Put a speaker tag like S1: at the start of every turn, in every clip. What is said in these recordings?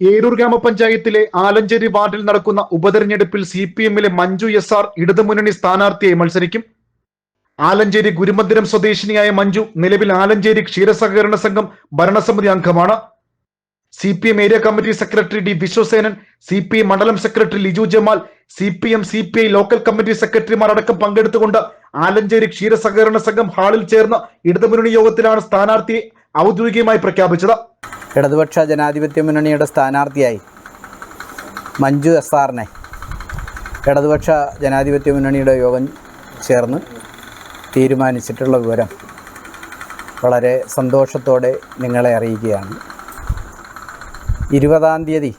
S1: ഏരൂർ ഗ്രാമപഞ്ചായത്തിലെ ആലഞ്ചേരി വാർഡിൽ നടക്കുന്ന ഉപതെരഞ്ഞെടുപ്പിൽ സി പി എമ്മിലെ മഞ്ജു എസ് ആർ ഇടതുമുന്നണി സ്ഥാനാർത്ഥിയായി മത്സരിക്കും. ആലഞ്ചേരി ഗുരുമന്ദിരം സ്വദേശിനിയായ മഞ്ജു നിലവിൽ ആലഞ്ചേരി ക്ഷീരസഹകരണ സംഘം ഭരണസമിതി അംഗമാണ്. C P M area committee secretary D Vishwasenan C P M മണ്ഡലം secretary Liju Jamal C P M C P I local committee സെക്രട്ടറിമാർ അടക്കം പങ്കെടുത്തുകൊണ്ട് ആലഞ്ചേരി ക്ഷീരസഹകരണ സംഘം ഹാളിൽ ചേർന്ന ഇടതുമുന്നണി യോഗത്തിലാണ് സ്ഥാനാർത്ഥിയെ ഔദ്യോഗികമായി പ്രഖ്യാപിച്ചത്.
S2: ഇടതുപക്ഷ ജനാധിപത്യ മുന്നണിയുടെ സ്ഥാനാർത്ഥിയായി മഞ്ജു എസ് ആറിനെ ഇടതുപക്ഷ ജനാധിപത്യ മുന്നണിയുടെ യോഗം ചേർന്ന് തീരുമാനിച്ചിട്ടുള്ള വിവരം വളരെ സന്തോഷത്തോടെ നിങ്ങളെ അറിയിക്കുകയാണ്. ഇരുപതാം തീയതി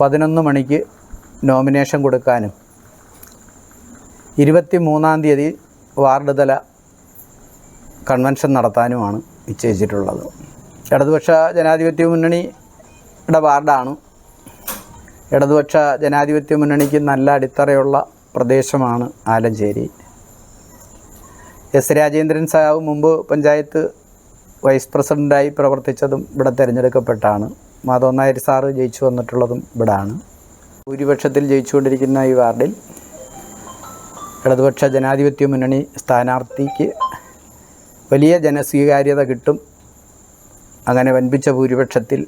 S2: പതിനൊന്ന് മണിക്ക് നോമിനേഷൻ കൊടുക്കാനും ഇരുപത്തി മൂന്നാം തീയതി വാർഡ് തല കൺവെൻഷൻ നടത്താനുമാണ് നിശ്ചയിച്ചിട്ടുള്ളത്. ഇടതുപക്ഷ ജനാധിപത്യ മുന്നണിയുടെ വാർഡാണ്. ഇടതുപക്ഷ ജനാധിപത്യ മുന്നണിക്ക് നല്ല അടിത്തറയുള്ള പ്രദേശമാണ് ആലഞ്ചേരി. എസ് രാജേന്ദ്രൻ സാവ് മുമ്പ് പഞ്ചായത്ത് വൈസ് പ്രസിഡന്റായി പ്രവർത്തിച്ചതും ഇവിടെ തിരഞ്ഞെടുക്കപ്പെട്ടാണ്. മാധവൻ നായർ സാറ് ജയിച്ചു വന്നിട്ടുള്ളതും ഇവിടാണ്. ഭൂരിപക്ഷത്തിൽ ജയിച്ചുകൊണ്ടിരിക്കുന്ന ഈ വാർഡിൽ ഇടതുപക്ഷ ജനാധിപത്യ മുന്നണി സ്ഥാനാർത്ഥിക്ക് വലിയ ജനസ്വീകാര്യത കിട്ടും അങ്ങനെ വൻപിച്ച ഭൂരിപക്ഷത്തിൽ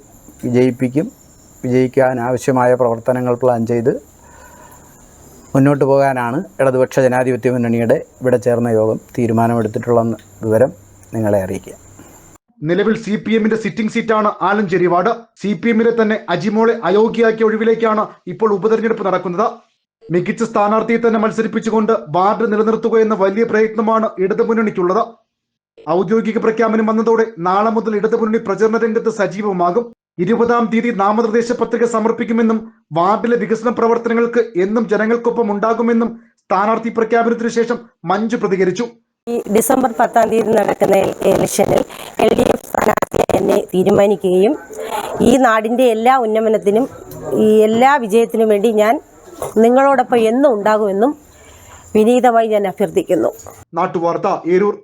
S2: വിജയിപ്പിക്കും വിജയിക്കാൻ ആവശ്യമായ പ്രവർത്തനങ്ങൾ പ്ലാൻ ചെയ്ത് മുന്നോട്ട് പോകാനാണ് ഇടതുപക്ഷ ജനാധിപത്യ മുന്നണിയുടെ ഇവിടെ ചേർന്ന യോഗം തീരുമാനമെടുത്തിട്ടുള്ള വിവരം നിങ്ങളെ അറിയിക്കുക.
S1: നിലവിൽ സി പി എമ്മിന്റെ സിറ്റിംഗ് സീറ്റാണ് ആലഞ്ചേരി വാർഡ് സി പി എമ്മിലെ തന്നെ അജിമോളെ അയോഗ്യയാക്കിയ ഒഴിവിലേക്കാണ് ഇപ്പോൾ ഉപതെരഞ്ഞെടുപ്പ് നടക്കുന്നത്. മികച്ച സ്ഥാനാർത്ഥിയെ തന്നെ മത്സരിപ്പിച്ചുകൊണ്ട് വാർഡ് നിലനിർത്തുക എന്ന വലിയ പ്രയത്നമാണ് ഇടതുമുന്നണിക്കുള്ളത്. ഔദ്യോഗിക പ്രഖ്യാപനം വന്നതോടെ നാളെ മുതൽ ഇടതുമുന്നണി പ്രചരണ രംഗത്ത് സജീവമാകും. ഇരുപതാം തീയതി നാമനിർദ്ദേശ പത്രിക സമർപ്പിക്കുമെന്നും വാർഡിലെ വികസന പ്രവർത്തനങ്ങൾക്ക് എന്നും ജനങ്ങൾക്കൊപ്പം ഉണ്ടാകുമെന്നും സ്ഥാനാർത്ഥി പ്രഖ്യാപനത്തിനു ശേഷം മഞ്ജു പ്രതികരിച്ചു.
S3: ഈ ഡിസംബർ പത്താം തീയതി നടക്കുന്ന ഇലക്ഷനിൽ എൽ ഡി എഫ് സ്ഥാനാർത്ഥിയെ എന്നെ തീരുമാനിക്കുകയും ഈ നാടിന്റെ എല്ലാ ഉന്നമനത്തിനും ഈ എല്ലാ വിജയത്തിനും വേണ്ടി ഞാൻ നിങ്ങളോടൊപ്പം എന്നും ഉണ്ടാകുമെന്നും വിനീതമായി ഞാൻ അഭ്യർത്ഥിക്കുന്നു.
S1: നാട്ടുവാർത്ത ഏരൂർ.